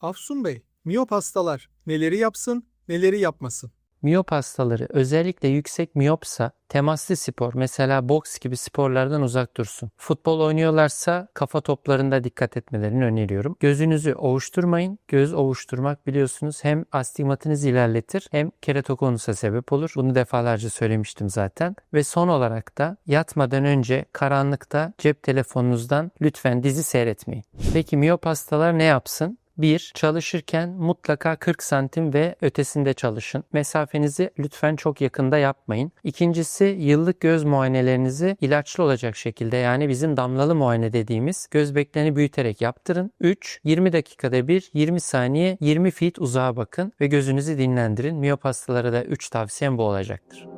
Afsun Bey, miyop hastalar neleri yapsın, neleri yapmasın? Miyop hastaları özellikle yüksek miyopsa temaslı spor mesela boks gibi sporlardan uzak dursun. Futbol oynuyorlarsa kafa toplarında dikkat etmelerini öneriyorum. Gözünüzü ovuşturmayın. Göz ovuşturmak biliyorsunuz hem astigmatınızı ilerletir hem keratokonusa sebep olur. Bunu defalarca söylemiştim zaten. Ve son olarak da yatmadan önce karanlıkta cep telefonunuzdan lütfen dizi seyretmeyin. Peki miyop hastalar ne yapsın? 1. Çalışırken mutlaka 40 santim ve ötesinde çalışın. Mesafenizi lütfen çok yakında yapmayın. İkincisi yıllık göz muayenelerinizi ilaçlı olacak şekilde yani bizim damlalı muayene dediğimiz göz beklerini büyüterek yaptırın. 3. 20 dakikada bir 20 saniye 20 feet uzağa bakın ve gözünüzü dinlendirin. Miyop hastalara da 3 tavsiyem bu olacaktır.